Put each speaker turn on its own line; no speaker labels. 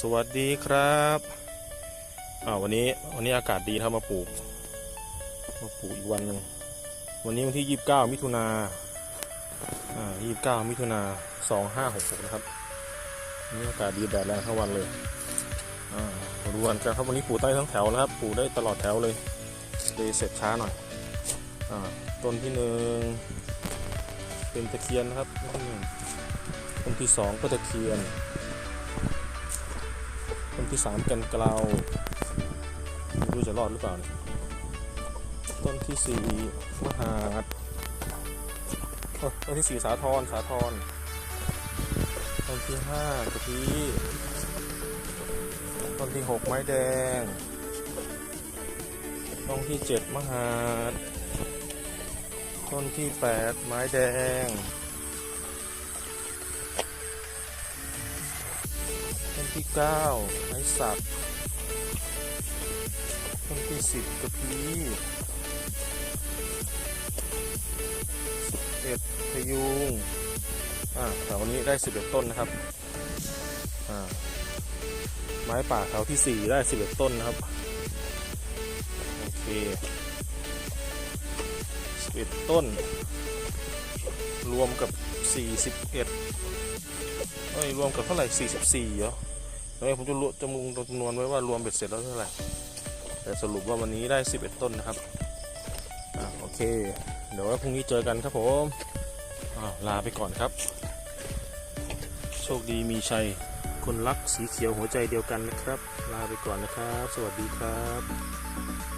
สวัสดีครับอ่าวันนี้วันนี้อากาศดีนะครับมาปลูกมาปลูกอีกวันหนึ่งวันนี้วันที่29มิถุนาอ่า29มิถุนา2566นะครับวันนี้อากาศดีแดดแรงทั้งวันเลยอ่าดูกันกันครับวันนี้ปลูกได้ทั้งแถวนะครับปลูกได้ตลอดแถวเลยเลยเสร็จช้าหน่อยอ่าต้นที่หนึ่งเป็นตะเคียนนะครับต้นที่ต้นที่สองก็ตะเคียน ที่สามกันกลาไม่รู้จะรอดหรือเปล่าเนี่ยต้นที่สี่มหาดต้นที่สี่สาทรสาทรต้นที่ห้ากะทิต้นที่หกไม้แดง ต้นที่เจ็ดมหาด ต้นที่แปดไม้แดง ที่เก้าไม้สักต้นที่สิบกระพี้สิบเอ็ดพยุงอ่าแถวนี้ได้สิบเอ็ดต้นนะครับอ่าไม้ป่าแถวที่สี่ได้สิบเอ็ดต้นนะครับ โอเคสิบต้น รวมกับสี่สิบเอ็ดเอ้ยรวมกับเท่าไหร่สี่สิบสี่เหรอ เฮ้ยผมจะรวจะมุงจำนวนไว้ว่ารวมเบ็ดเสร็จแล้วเท่าไหร่แต่สรุปว่าวันนี้ได้ 11 ต้นนะครับอ่าโอเค เดี๋ยวว่าพรุ่งนี้เจอกันครับผมอ่าลาไปก่อนครับ โชคดีมีชัย คนรักสีเขียวหัวใจเดียวกันนะครับ ลาไปก่อนนะครับ สวัสดีครับ